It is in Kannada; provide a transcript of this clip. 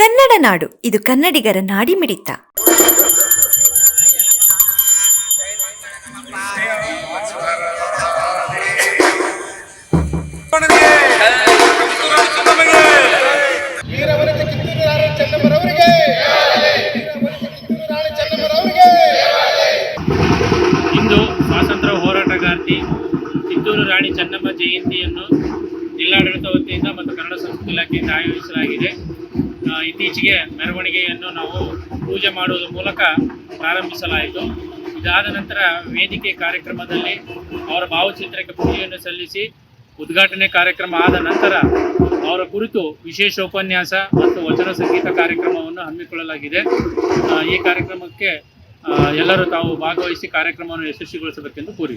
ಕನ್ನಡ ನಾಡು. ಇದು ಕನ್ನಡಿಗರ ನಾಡಿ ಮಿಡಿತ. ಇಂದು ಸ್ವಾತಂತ್ರ್ಯ ಹೋರಾಟಗಾರ್ತಿ ಕಿತ್ತೂರು ರಾಣಿ ಚೆನ್ನಮ್ಮ ಜಯಂತಿಯನ್ನು ಜಿಲ್ಲಾಡಳಿತ ವತಿಯಿಂದ ಮತ್ತು ಕನ್ನಡ ಸಂಸ್ಕೃತಿ ಇಲಾಖೆಯಿಂದ ಆಯೋಜಿಸಲಾಗಿದೆ. ಇತ್ತೀಚೆಗೆ ಮೆರವಣಿಗೆಯನ್ನು ನಾವು ಪೂಜೆ ಮಾಡುವುದರ ಮೂಲಕ ಪ್ರಾರಂಭಿಸಲಾಯಿತು. ಇದಾದ ನಂತರ ವೇದಿಕೆ ಕಾರ್ಯಕ್ರಮದಲ್ಲಿ ಅವರ ಭಾವಚಿತ್ರಕ್ಕೆ ಪೂಜೆಯನ್ನು ಸಲ್ಲಿಸಿ ಉದ್ಘಾಟನೆ ಕಾರ್ಯಕ್ರಮ ಆದ ನಂತರ ಅವರ ಕುರಿತು ವಿಶೇಷ ಉಪನ್ಯಾಸ ಮತ್ತು ವಚನ ಸಂಗೀತ ಕಾರ್ಯಕ್ರಮವನ್ನು ಹಮ್ಮಿಕೊಳ್ಳಲಾಗಿದೆ. ಈ ಕಾರ್ಯಕ್ರಮಕ್ಕೆ ಎಲ್ಲರೂ ತಾವು ಭಾಗವಹಿಸಿ ಕಾರ್ಯಕ್ರಮವನ್ನು ಯಶಸ್ವಿಗೊಳಿಸಬೇಕೆಂದು ಕೋರಿ.